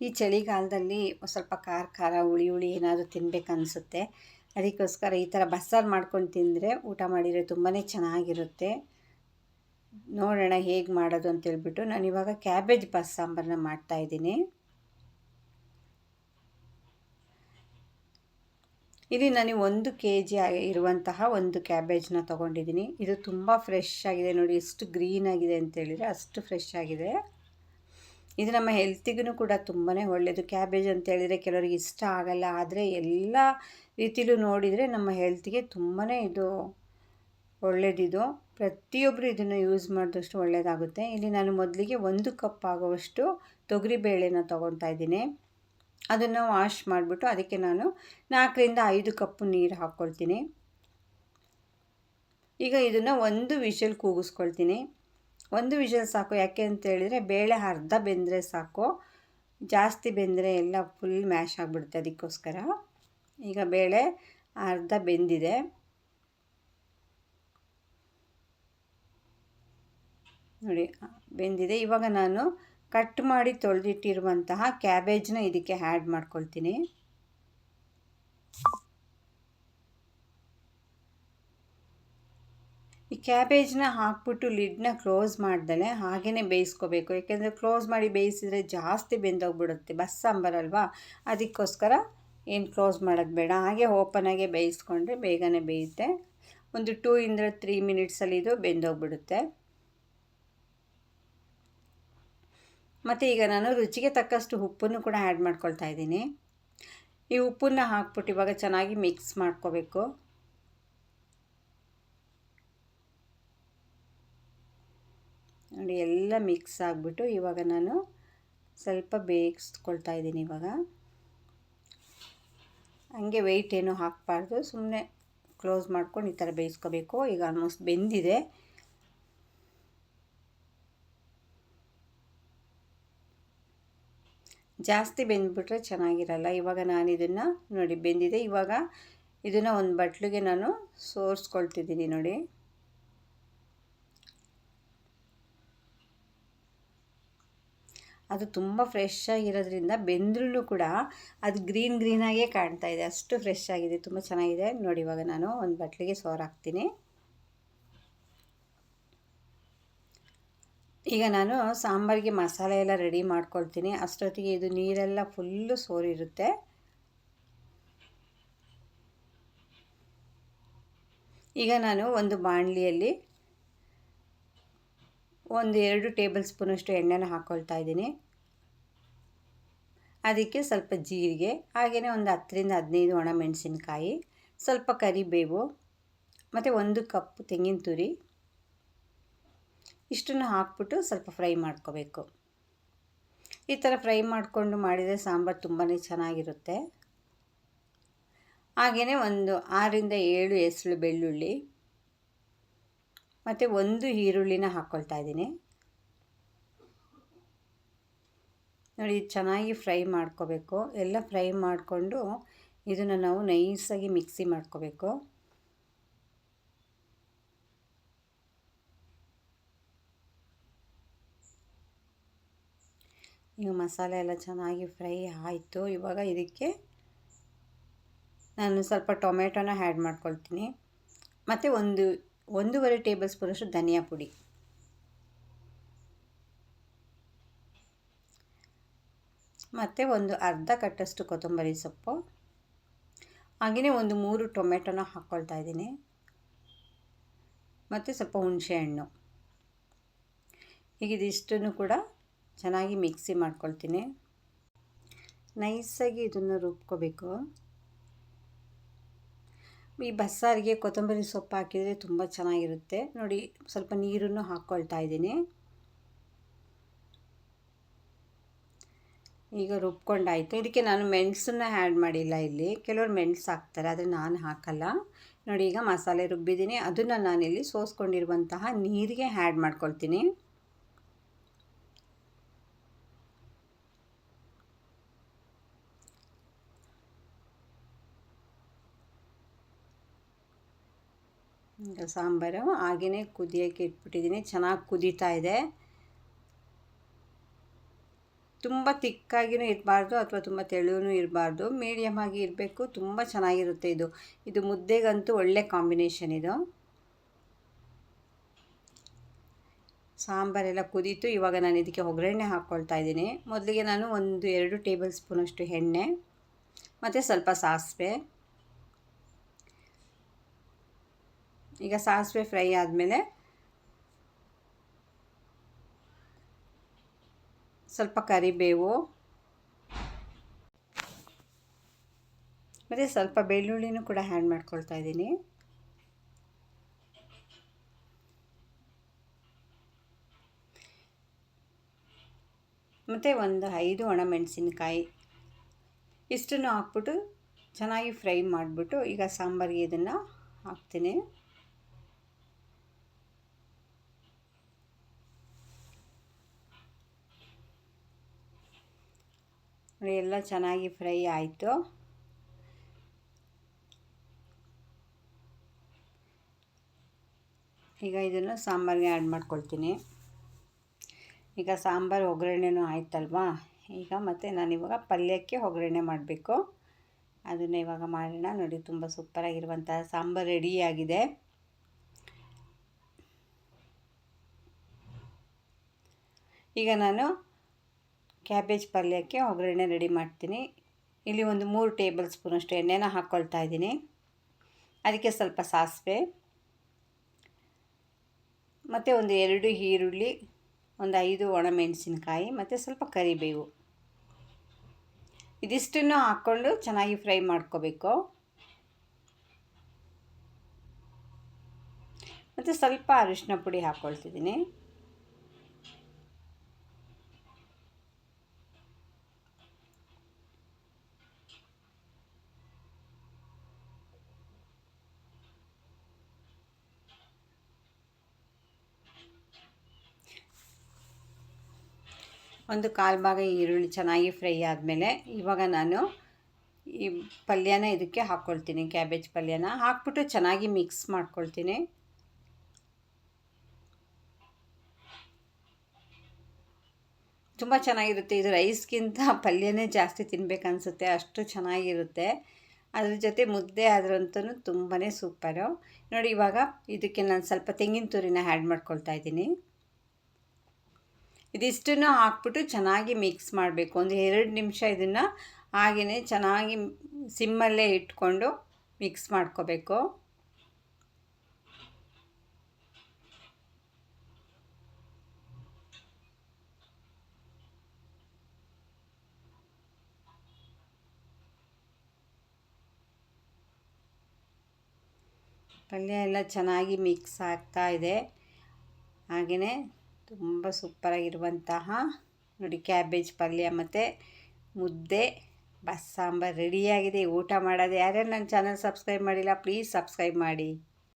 ಈ ಚಳಿಗಾಲದಲ್ಲಿ ಸ್ವಲ್ಪ ಖಾರ ಖಾರ, ಹುಳಿ ಹುಳಿ ಏನಾದರೂ ತಿನ್ಬೇಕು ಅನಿಸುತ್ತೆ. ಅದಕ್ಕೋಸ್ಕರ ಈ ಥರ ಬಸ್ಸಾರು ಮಾಡ್ಕೊಂಡು ತಿಂದರೆ ಊಟ ಮಾಡಿದರೆ ತುಂಬಾ ಚೆನ್ನಾಗಿರುತ್ತೆ. ನೋಡೋಣ ಹೇಗೆ ಮಾಡೋದು ಅಂತೇಳ್ಬಿಟ್ಟು ನಾನು ಇವಾಗ ಕ್ಯಾಬೇಜ್ ಬಸ್ ಸಾಂಬಾರನ್ನ ಮಾಡ್ತಾಯಿದ್ದೀನಿ ಇಲ್ಲಿ ನಾನು ಒಂದು ಕೆ ಜಿ ಇರುವಂತಹ ಒಂದು ಕ್ಯಾಬೇಜ್ನ ತೊಗೊಂಡಿದ್ದೀನಿ. ಇದು ತುಂಬ ಫ್ರೆಶ್ ಆಗಿದೆ ನೋಡಿ, ಎಷ್ಟು ಗ್ರೀನ್ ಆಗಿದೆ ಅಂತೇಳಿದರೆ ಅಷ್ಟು ಫ್ರೆಶ್ ಆಗಿದೆ. ಇದು ನಮ್ಮ ಹೆಲ್ತಿಗೂ ಕೂಡ ತುಂಬಾ ಒಳ್ಳೆಯದು ಕ್ಯಾಬೇಜ್ ಅಂತ ಹೇಳಿದರೆ ಕೆಲವರಿಗೆ ಇಷ್ಟ ಆಗಲ್ಲ. ಆದರೆ ಎಲ್ಲ ರೀತಿಲೂ ನೋಡಿದರೆ ನಮ್ಮ ಹೆಲ್ತಿಗೆ ತುಂಬಾ ಇದು ಒಳ್ಳೆಯದಿದು ಪ್ರತಿಯೊಬ್ಬರು ಇದನ್ನು ಯೂಸ್ ಮಾಡಿದಷ್ಟು ಒಳ್ಳೆಯದಾಗುತ್ತೆ ಇಲ್ಲಿ ನಾನು ಮೊದಲಿಗೆ ಒಂದು ಕಪ್ ಆಗುವಷ್ಟು ತೊಗರಿಬೇಳೆನ ತೊಗೊತಾ ಇದ್ದೀನಿ. ಅದನ್ನು ವಾಶ್ ಮಾಡಿಬಿಟ್ಟು ಅದಕ್ಕೆ ನಾನು ನಾಲ್ಕರಿಂದ ಐದು ಕಪ್ಪು ನೀರು ಹಾಕ್ಕೊಳ್ತೀನಿ. ಈಗ ಇದನ್ನು ಒಂದು ವಿಷಲ್ ಕೂಗಿಸ್ಕೊಳ್ತೀನಿ. ಒಂದು ವಿಷಲ್ ಸಾಕು. ಯಾಕೆ ಅಂತ ಹೇಳಿದರೆ, ಬೇಳೆ ಅರ್ಧ ಬೆಂದರೆ ಸಾಕು. ಜಾಸ್ತಿ ಬೆಂದರೆ ಎಲ್ಲ ಫುಲ್ ಮ್ಯಾಶ್ ಆಗಿಬಿಡುತ್ತೆ ಅದಕ್ಕೋಸ್ಕರ. ಈಗ ಬೇಳೆ ಅರ್ಧ ಬೆಂದಿದೆ. ನೋಡಿ, ಬೆಂದಿದೆ. ಇವಾಗ ನಾನು ಕಟ್ ಮಾಡಿ ತೊಳೆದಿಟ್ಟಿರುವಂತಹ ಕ್ಯಾಬೇಜ್ನ ಇದಕ್ಕೆ ಆ್ಯಡ್ ಮಾಡ್ಕೊಳ್ತೀನಿ. ಕ್ಯಾಬೇಜ್ನ ಹಾಕ್ಬಿಟ್ಟು ಲಿಡ್ನ ಕ್ಲೋಸ್ ಮಾಡ್ದಲೆ ಹಾಗೇ ಬೇಯಿಸ್ಕೋಬೇಕು. ಯಾಕೆಂದರೆ ಕ್ಲೋಸ್ ಮಾಡಿ ಬೇಯಿಸಿದರೆ ಜಾಸ್ತಿ ಬೆಂದೋಗ್ಬಿಡುತ್ತೆ. ಬಸ್ ಸಾಂಬಾರಲ್ವಾ ಅದಕ್ಕೋಸ್ಕರ ಏನು ಕ್ಲೋಸ್ ಮಾಡೋದು ಬೇಡ. ಹಾಗೆ ಓಪನಾಗೆ ಬೇಯಿಸ್ಕೊಂಡ್ರೆ ಬೇಗನೆ ಬೇಯುತ್ತೆ. ಒಂದು ಟೂ ಇಂದ ತ್ರೀ ಮಿನಿಟ್ಸಲ್ಲಿ ಇದು ಬೆಂದೋಗ್ಬಿಡುತ್ತೆ. ಮತ್ತು ಈಗ ನಾನು ರುಚಿಗೆ ತಕ್ಕಷ್ಟು ಉಪ್ಪನ್ನು ಕೂಡ ಆ್ಯಡ್ ಮಾಡ್ಕೊಳ್ತಾ ಇದ್ದೀನಿ. ಈ ಉಪ್ಪನ್ನು ಹಾಕ್ಬಿಟ್ಟು ಇವಾಗ ಚೆನ್ನಾಗಿ ಮಿಕ್ಸ್ ಮಾಡ್ಕೋಬೇಕು. ನೋಡಿ ಎಲ್ಲ ಮಿಕ್ಸ್ ಆಗಿಬಿಟ್ಟು ಇವಾಗ ನಾನು ಸ್ವಲ್ಪ ಬೇಯಿಸ್ಕೊಳ್ತಾ ಇದ್ದೀನಿ ಇವಾಗ. ಹಂಗೆ ವೆಯ್ಟ್ ಏನು ಹಾಕಬಾರ್ದು. ಸುಮ್ಮನೆ ಕ್ಲೋಸ್ ಮಾಡ್ಕೊಂಡು ಈ ಥರ ಬೇಯಿಸ್ಕೋಬೇಕು. ಈಗ ಆಲ್ಮೋಸ್ಟ್ ಬೆಂದಿದೆ. ಜಾಸ್ತಿ ಬೆಂದ್ಬಿಟ್ರೆ ಚೆನ್ನಾಗಿರಲ್ಲ. ಇವಾಗ ನಾನು ಇದನ್ನು ನೋಡಿ ಬೆಂದಿದೆ. ಇವಾಗ ಇದನ್ನು ಒಂದು ಬಟ್ಲಿಗೆ ನಾನು ಸೋರಿಸ್ಕೊಳ್ತಿದ್ದೀನಿ ನೋಡಿ. ಅದು ತುಂಬ ಫ್ರೆಶ್ ಆಗಿರೋದ್ರಿಂದ ಬೆಂದ್ರೂ ಕೂಡ ಅದು ಗ್ರೀನ್ ಗ್ರೀನಾಗೇ ಕಾಣ್ತಾ ಇದೆ. ಅಷ್ಟು ಫ್ರೆಶ್ ಆಗಿದೆ. ತುಂಬ ಚೆನ್ನಾಗಿದೆ. ನೋಡಿ ಇವಾಗ ನಾನು ಒಂದು ಬಟ್ಲಿಗೆ ಸೋರ್ ಹಾಕ್ತೀನಿ. ಈಗ ನಾನು ಸಾಂಬಾರಿಗೆ ಮಸಾಲೆ ಎಲ್ಲ ರೆಡಿ ಮಾಡ್ಕೊಳ್ತೀನಿ. ಅಷ್ಟೊತ್ತಿಗೆ ಇದು ನೀರೆಲ್ಲ ಫುಲ್ಲು ಸೋರಿರುತ್ತೆ. ಈಗ ನಾನು ಒಂದು ಬಾಣಲಿಯಲ್ಲಿ ಒಂದು ಎರಡು ಟೇಬಲ್ ಸ್ಪೂನಷ್ಟು ಎಣ್ಣೆನ ಹಾಕ್ಕೊಳ್ತಾ ಇದ್ದೀನಿ. ಅದಕ್ಕೆ ಸ್ವಲ್ಪ ಜೀರಿಗೆ ಹಾಗೆಯೇ ಒಂದು ಹತ್ತರಿಂದ ಹದಿನೈದು ಒಣಮೆಣಸಿನ್ಕಾಯಿ ಸ್ವಲ್ಪ ಕರಿಬೇವು, ಮತ್ತು ಒಂದು ಕಪ್ ತೆಂಗಿನ ತುರಿ. ಇಷ್ಟನ್ನು ಹಾಕ್ಬಿಟ್ಟು ಸ್ವಲ್ಪ ಫ್ರೈ ಮಾಡ್ಕೋಬೇಕು. ಈ ಥರ ಫ್ರೈ ಮಾಡಿಕೊಂಡು ಮಾಡಿದರೆ ಸಾಂಬಾರು ತುಂಬಾ ಚೆನ್ನಾಗಿರುತ್ತೆ. ಹಾಗೆಯೇ ಒಂದು ಆರರಿಂದ ಏಳು ಹೆಸರು ಬೆಳ್ಳುಳ್ಳಿ ಮತ್ತು ಒಂದು ಈರುಳ್ಳಿನ ಹಾಕ್ಕೊಳ್ತಾ ಇದ್ದೀನಿ. ನೋಡಿ ಚೆನ್ನಾಗಿ ಫ್ರೈ ಮಾಡ್ಕೋಬೇಕು. ಎಲ್ಲ ಫ್ರೈ ಮಾಡಿಕೊಂಡು ಇದನ್ನು ನಾವು ನೈಸಾಗಿ ಮಿಕ್ಸಿ ಮಾಡ್ಕೋಬೇಕು. ಈಗ ಮಸಾಲೆ ಎಲ್ಲ ಚೆನ್ನಾಗಿ ಫ್ರೈ ಆಯಿತು. ಇವಾಗ ಇದಕ್ಕೆ ನಾನು ಸ್ವಲ್ಪ ಟೊಮೆಟೊನ ಆ್ಯಡ್ ಮಾಡ್ಕೊಳ್ತೀನಿ. ಮತ್ತು ಒಂದು ಒಂದೂವರೆ ಟೇಬಲ್ ಸ್ಪೂನಷ್ಟು ಧನಿಯಾ ಪುಡಿ. ಮತ್ತು ಒಂದು ಅರ್ಧ ಕಟ್ಟಷ್ಟು ಕೊತ್ತಂಬರಿ ಸೊಪ್ಪು. ಹಾಗೆಯೇ ಒಂದು ಮೂರು ಟೊಮೆಟೊನ ಹಾಕ್ಕೊಳ್ತಾ ಇದ್ದೀನಿ. ಮತ್ತು ಸ್ವಲ್ಪ ಹುಣಸೆಹಣ್ಣು ಈಗ ಇದಿಷ್ಟನ್ನು ಕೂಡ ಚೆನ್ನಾಗಿ ಮಿಕ್ಸಿ ಮಾಡ್ಕೊಳ್ತೀನಿ. ನೈಸಾಗಿ ಇದನ್ನು ರುಬ್ಕೋಬೇಕು. ಈ ಬಸ್ಸಾರಿಗೆ ಕೊತ್ತಂಬರಿ ಸೊಪ್ಪು ಹಾಕಿದರೆ ತುಂಬ ಚೆನ್ನಾಗಿರುತ್ತೆ. ನೋಡಿ, ಸ್ವಲ್ಪ ನೀರನ್ನು ಹಾಕ್ಕೊಳ್ತಾ ಇದ್ದೀನಿ. ಈಗ ರುಬ್ಕೊಂಡಾಯಿತು. ಇದಕ್ಕೆ ನಾನು ಮೆಣಸನ್ನು ಆ್ಯಡ್ ಮಾಡಿಲ್ಲ ಇಲ್ಲಿ. ಕೆಲವರು ಮೆಣಸು ಹಾಕ್ತಾರೆ, ಆದರೆ ನಾನು ಹಾಕಲ್ಲ. ನೋಡಿ, ಈಗ ಮಸಾಲೆ ರುಬ್ಬಿದ್ದೀನಿ. ಅದನ್ನು ನಾನಿಲ್ಲಿ ಸೋಸ್ಕೊಂಡಿರುವಂತಹ ನೀರಿಗೆ ಆ್ಯಡ್ ಮಾಡ್ಕೊಳ್ತೀನಿ. ಸಾಂಬಾರು ಹಾಗೆಯೇ ಕುದಿಯೋಕ್ಕೆ ಇಟ್ಬಿಟ್ಟಿದ್ದೀನಿ. ಚೆನ್ನಾಗಿ ಕುದೀತಾ ಇದೆ. ತುಂಬ ತಿಕ್ಕಾಗಿಯೂ ಇರಬಾರ್ದು ಅಥವಾ ತುಂಬ ತೆಳುವೂ ಇರಬಾರ್ದು. ಮೀಡಿಯಮ್ ಆಗಿ ಇರಬೇಕು. ತುಂಬ ಚೆನ್ನಾಗಿರುತ್ತೆ ಇದು. ಇದು ಮುದ್ದೆಗಂತೂ ಒಳ್ಳೆ ಕಾಂಬಿನೇಷನ್ ಇದು. ಸಾಂಬಾರೆಲ್ಲ ಕುದೀತು. ಇವಾಗ ನಾನು ಇದಕ್ಕೆ ಒಗ್ಗರಣೆ ಹಾಕ್ಕೊಳ್ತಾ ಇದ್ದೀನಿ. ಮೊದಲಿಗೆ ನಾನು ಒಂದು ಎರಡು ಟೇಬಲ್ ಸ್ಪೂನಷ್ಟು ಎಣ್ಣೆ, ಮತ್ತು ಸ್ವಲ್ಪ ಸಾಸಿವೆ. ಈಗ ಸಾಸಿವೆ ಫ್ರೈ ಆದಮೇಲೆ ಸ್ವಲ್ಪ ಕರಿಬೇವು, ಮತ್ತು ಸ್ವಲ್ಪ ಬೆಳ್ಳುಳ್ಳಿನೂ ಕೂಡ ಹ್ಯಾಂಡ್ ಮಾಡ್ಕೊಳ್ತಾ ಇದ್ದೀನಿ. ಮತ್ತು ಒಂದು ಐದು ಒಣಮೆಣಸಿನ್ಕಾಯಿ ಇಷ್ಟನ್ನು ಹಾಕ್ಬಿಟ್ಟು ಚೆನ್ನಾಗಿ ಫ್ರೈ ಮಾಡಿಬಿಟ್ಟು ಈಗ ಸಾಂಬಾರಿಗೆ ಇದನ್ನು ಹಾಕ್ತೀನಿ. ಎಲ್ಲ ಚೆನ್ನಾಗಿ ಫ್ರೈ ಆಯಿತು. ಈಗ ಇದನ್ನು ಸಾಂಬಾರಿಗೆ ಆ್ಯಡ್ ಮಾಡ್ಕೊಳ್ತೀನಿ. ಈಗ ಸಾಂಬಾರು ಒಗ್ಗರಣೆನೂ ಆಯ್ತಲ್ವಾ? ಈಗ ಮತ್ತು ನಾನಿವಾಗ ಪಲ್ಯಕ್ಕೆ ಒಗ್ಗರಣೆ ಮಾಡಬೇಕು. ಅದನ್ನು ಇವಾಗ ಮಾಡೋಣ. ನೋಡಿ, ತುಂಬ ಸೂಪರಾಗಿರುವಂಥ ಸಾಂಬಾರು ರೆಡಿಯಾಗಿದೆ. ಈಗ ನಾನು ಕ್ಯಾಬೇಜ್ ಪಲ್ಯಕ್ಕೆ ಒಗ್ಗರಣೆ ರೆಡಿ ಮಾಡ್ತೀನಿ. ಇಲ್ಲಿ ಒಂದು ಮೂರು ಟೇಬಲ್ ಸ್ಪೂನಷ್ಟು ಎಣ್ಣೆನ ಹಾಕ್ಕೊಳ್ತಾ ಇದ್ದೀನಿ. ಅದಕ್ಕೆ ಸ್ವಲ್ಪ ಸಾಸಿವೆ. ಮತ್ತು ಒಂದು ಎರಡು ಈರುಳ್ಳಿ, ಒಂದು ಐದು ಒಣಮೆಣಸಿನ್ಕಾಯಿ, ಮತ್ತು ಸ್ವಲ್ಪ ಕರಿಬೇವು. ಇದಿಷ್ಟನ್ನು ಹಾಕ್ಕೊಂಡು ಚೆನ್ನಾಗಿ ಫ್ರೈ ಮಾಡ್ಕೋಬೇಕು. ಮತ್ತು ಸ್ವಲ್ಪ ಅರಿಶಿನ ಪುಡಿ ಹಾಕ್ಕೊಳ್ತಿದ್ದೀನಿ ಒಂದು ಕಾಲು ಭಾಗ ಈರುಳ್ಳಿ ಚೆನ್ನಾಗಿ ಫ್ರೈ ಆದಮೇಲೆ ಇವಾಗ ನಾನು ಈ ಪಲ್ಯನ ಇದಕ್ಕೆ ಹಾಕ್ಕೊಳ್ತೀನಿ, ಕ್ಯಾಬೇಜ್ ಪಲ್ಯನ. ಹಾಕ್ಬಿಟ್ಟು ಚೆನ್ನಾಗಿ ಮಿಕ್ಸ್ ಮಾಡ್ಕೊಳ್ತೀನಿ. ತುಂಬ ಚೆನ್ನಾಗಿರುತ್ತೆ. ಇದು ರೈಸ್ಗಿಂತ ಪಲ್ಯನೇ ಜಾಸ್ತಿ ತಿನ್ಬೇಕನ್ಸುತ್ತೆ. ಅಷ್ಟು ಚೆನ್ನಾಗಿರುತ್ತೆ. ಅದ್ರ ಜೊತೆ ಮುದ್ದೆ ಆದ್ರಂತೂ ತುಂಬಾ ಸೂಪರು ನೋಡಿ ಇವಾಗ ಇದಕ್ಕೆ ನಾನು ಸ್ವಲ್ಪ ತೆಂಗಿನ ತುರಿನ ಆ್ಯಡ್ ಮಾಡ್ಕೊಳ್ತಾ ಇದ್ದೀನಿ. ಇದಿಷ್ಟನ್ನು ಹಾಕ್ಬಿಟ್ಟು ಚೆನ್ನಾಗಿ ಮಿಕ್ಸ್ ಮಾಡಬೇಕು. ಒಂದು ಎರಡು ನಿಮಿಷ ಇದನ್ನು ಹಾಗೆಯೇ ಚೆನ್ನಾಗಿ ಸಿಮ್ಮಲ್ಲೇ ಇಟ್ಕೊಂಡು ಮಿಕ್ಸ್ ಮಾಡ್ಕೋಬೇಕು. ಪಲ್ಯ ಎಲ್ಲ ಚೆನ್ನಾಗಿ ಮಿಕ್ಸ್ ಆಗ್ತಾ ಇದೆ. ಹಾಗೆಯೇ ತುಂಬ ಸೂಪರಾಗಿರುವಂತಹ ನೋಡಿ ಕ್ಯಾಬೇಜ್ ಪಲ್ಯ ಮತ್ತು ಮುದ್ದೆ, ಬಸ್ ಸಾಂಬಾರು ರೆಡಿಯಾಗಿದೆ ಊಟ ಮಾಡೋದು ಯಾರ್ಯಾರು ನನ್ನ ಚಾನಲ್ ಸಬ್ಸ್ಕ್ರೈಬ್ ಮಾಡಿಲ್ಲ ಪ್ಲೀಸ್ ಸಬ್ಸ್ಕ್ರೈಬ್ ಮಾಡಿ.